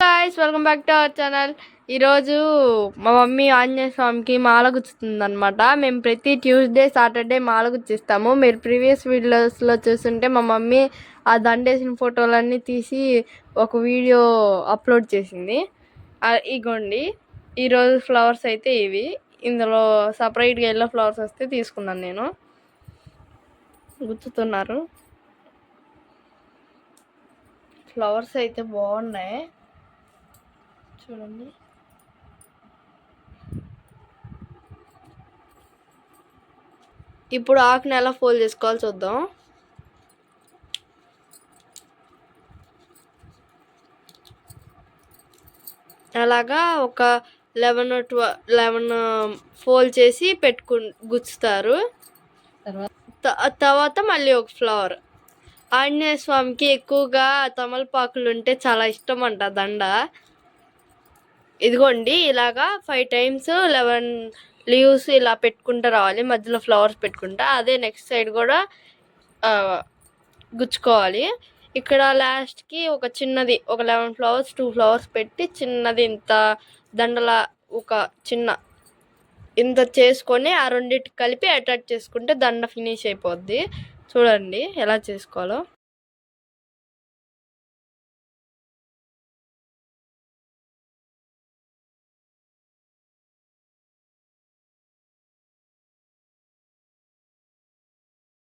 Guys welcome back to our channel ఈరోజు మా mummy Anjaneya స్వామికి మాల గుచ్చుతుంది అనమాట మేము ప్రతి ట్యూస్డే సాటర్డే మాల గుచ్చిస్తాము. మీరు ప్రీవియస్ వీడియోస్లో చూస్తుంటే మా మమ్మీ ఆ దండేసిన ఫోటోలన్నీ తీసి ఒక వీడియో అప్లోడ్ చేసింది. ఇగోండి. ఈరోజు ఫ్లవర్స్ అయితే ఇవి. ఇందులో సపరేట్గా ఎల్లో ఫ్లవర్స్ వస్తే తీసుకున్నాను నేను. గుచ్చుతున్నారు. ఫ్లవర్స్ అయితే బాగున్నాయి. చూడండి. ఇప్పుడు ఆకుని ఎలా ఫోల్డ్ చేసుకోవాలి చూద్దాం. అలాగా ఒక లెవెన్ ట్వ లెవెన్ ఫోల్డ్ చేసి పెట్టుకు గుచ్చుతారు. తర్వాత మళ్ళీ ఒక ఫ్లవర్. ఆంజనేయ స్వామికి ఎక్కువగా తమలపాకులు ఉంటే చాలా ఇష్టం అంట దండ. ఇదిగోండి ఇలాగా ఫైవ్ టైమ్స్ లెవెన్ లీవ్స్ ఇలా పెట్టుకుంటూ రావాలి. మధ్యలో ఫ్లవర్స్ పెట్టుకుంటా. అదే నెక్స్ట్ సైడ్ కూడా గుచ్చుకోవాలి. ఇక్కడ లాస్ట్కి ఒక చిన్నది ఒక లెవెన్ ఫ్లవర్స్ టూ ఫ్లవర్స్ పెట్టి చిన్నది ఇంత దండల ఒక చిన్న ఇంత చేసుకొని ఆ రెండింటికి కలిపి అటాచ్ చేసుకుంటే దండ ఫినిష్ అయిపోద్ది. చూడండి ఎలా చేసుకోవాలో.